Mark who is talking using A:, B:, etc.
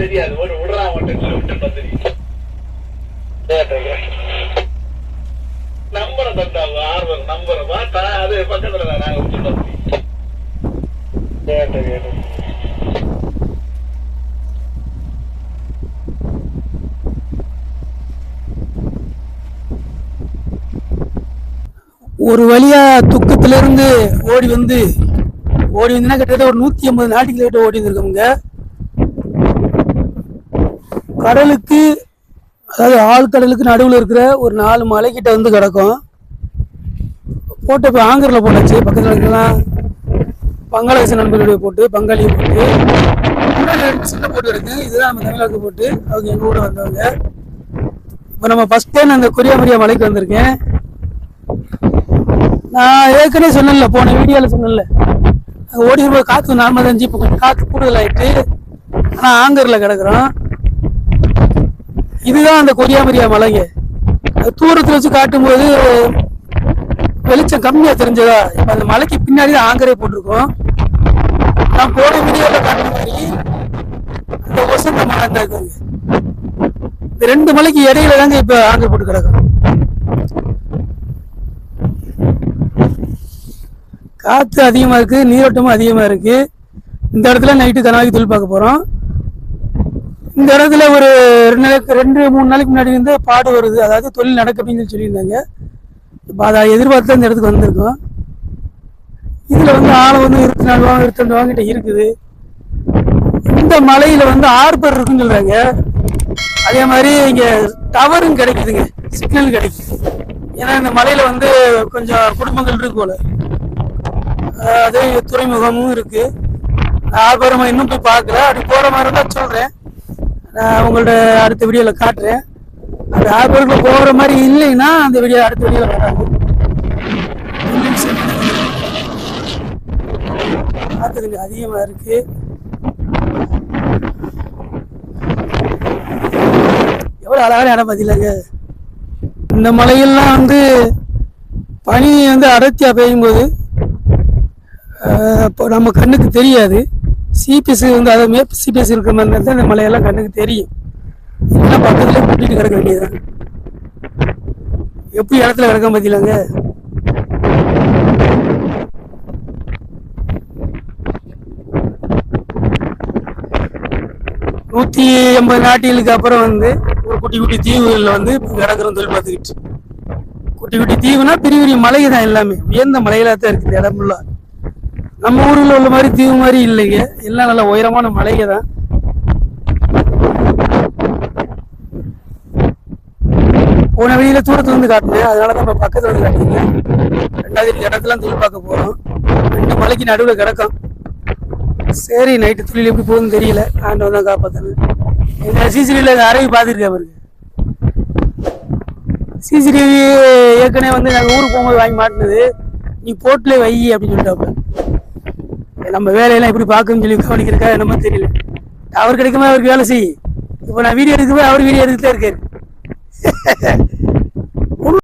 A: தெரியாது ஒரு மட்டும் விட்டு நம்பரை ஆர்வம் நம்பரை பார்த்தா அது பக்கத்துல தான் நாங்க விட்டு கேட்டு
B: ஒரு வழியா துக்கத்திலிருந்து ஓடி வந்து ஓடி வந்தீங்கன்னா கிட்டத்தட்ட ஒரு நூத்தி ஐம்பது நாட்டுக்கு கிட்ட ஓடி வந்திருக்கோங்க கடலுக்கு அதாவது ஆழ்கடலுக்கு நடுவில் இருக்கிற ஒரு நாலு மலைக்கிட்ட வந்து கிடக்கும். போட்டு இப்போ ஆங்கரில் போட்டாச்சு பக்கத்தில் இருக்கலாம் பங்களாதேச நண்பர்களுடைய போட்டு பங்காளியை போட்டு சின்ன போட்டு இருக்கு இதுதான் நம்ம தமிழாக்கு போட்டு அவங்க எங்கள் கூட வந்தவங்க. இப்போ நம்ம ஃபர்ஸ்ட் டைம் அந்த கொரியாமரியா மலைக்கு வந்திருக்கேன். நான் ஏற்கனவே சொன்னேன்ல போன வீடியோவில் சொன்னேன்ல. அங்கே ஓடி போய் காற்று நார்மலாக தான் இப்போ கொஞ்சம் காற்று கூடுதலாயிட்டு ஆனால் ஆங்கரில் கிடக்குறோம். இதுதான் அந்த கொரியாமரியா மலைங்க. தூரத்தில் வச்சு காட்டும்போது வெளிச்சம் கம்மியாக தெரிஞ்சதா? இப்போ அந்த மலைக்கு பின்னாடி தான் ஆங்கரே போட்டிருக்கோம். நான் போன வீடியோவில் காட்டின மாதிரி அந்த வசந்த மலை தான் இருக்காங்க இந்த ரெண்டு மலைக்கு இடையில தாங்க இப்போ ஆங்கர் போட்டு கிடக்கும் காற்று அதிகமாக இருக்குது நீரோட்டமும் அதிகமாக இருக்குது இந்த இடத்துல நைட்டு கனவாக்கி தொழில் பார்க்க போகிறோம் இந்த இடத்துல ஒரு ரெண்டு நாளைக்கு ரெண்டு மூணு நாளைக்கு முன்னாடி வந்து பாடு வருது. அதாவது தொழில் நடக்கு அப்படின்னு சொல்லி சொல்லியிருந்தாங்க. இப்போ அதை எதிர்பார்த்து தான் இந்த இடத்துக்கு வந்திருக்கோம். இதில் வந்து ஆழம் வந்து இருபத்தி நாலு ரூபா இருபத்தி ரெண்டு ரூபாங்கிட்ட இருக்குது. இந்த மலையில் வந்து ஆர்பர் இருக்குன்னு சொல்கிறாங்க அதே மாதிரி இங்கே டவரும் கிடைக்குதுங்க சிக்னல் கிடைக்குது. ஏன்னா இந்த மலையில் வந்து கொஞ்சம் குடும்பங்கள் இருக்கும் போல. அது துறைமுகமும் இருக்கு. ஆபரமா இன்னும் போய் பார்க்கல. அப்படி போற மாதிரி தான் சொல்றேன். நான் உங்கள்ட்ட அடுத்த வீடியோல காட்டுறேன். அந்த ஆர்பருக்கு போற மாதிரி இல்லைன்னா அந்த வீடியோ அடுத்த வீடியோல வராது காத்துருங்க அதிகமா இருக்கு. எவ்வளவு அழகான இடம் பதிலாங்க இந்த மலையெல்லாம் வந்து பனி வந்து அடர்த்தியா பெய்யும் போது இப்போ நம்ம கண்ணுக்கு தெரியாது. சிபிஎஸ் வந்து அதை மே சிபிஎஸ் இருக்கிற மாதிரி இருந்தா இந்த மலையெல்லாம் கண்ணுக்கு தெரியும். இல்லைன்னா பக்கத்தில் கூட்டிட்டு கிடக்க வேண்டியதுதான். எப்படி இடத்துல கிடக்க பார்த்தீங்களாங்க நூற்றி எண்பது நாட்டிகளுக்கு அப்புறம் வந்து ஒரு குட்டி குட்டி தீவுகளில் வந்து இப்போ கிடக்கிறோம் தொழில் பார்த்துக்கிட்டு. குட்டி குட்டி தீவுனா பெரிய பெரிய மலை தான் எல்லாமே. உயர்ந்த மலையில தான் இருக்குது இடம் ஃபுல்லாக நம்ம ஊரில் உள்ள மாதிரி தீவு மாதிரி இல்லைங்க. எல்லாம் நல்ல உயரமான மலைங்க தான். போன வெளியில தூரத்துல இருந்து காட்டினேன். அதனால தான் இப்போ பக்கத்துல வந்து காட்டிங்க ரெண்டாவது இந்த இடத்துலாம் துளி பார்க்க போறோம். ரெண்டு மலைக்கு நடுவில் கிடக்கும். சரி நைட்டு துளியில் எப்படி போகுதுன்னு தெரியல. ஆண்டவன் தான் காப்பாத்தணும் எங்க சிசிடிவியில் அறவி பார்த்துருக்கேன் பாருங்க சிசிடிவி ஏற்கனவே வந்து நாங்கள் ஊருக்கு போகும்போது வாங்கி மாட்டினது. நீ போட்டிலே வை அப்படின்னு சொல்லிட்டாப்ப நம்ம வேலையெல்லாம் எப்படி பார்க்குன்னு சொல்லி கவனிக்கிறக்கா என்னமோ தெரியல. அவர் கிடைக்குமா அவருக்கு வேலை செய். இப்போ நான் வீடியோ எடுக்கும்போது அவர் வீடியோ எடுத்துகிட்டே இருக்காரு.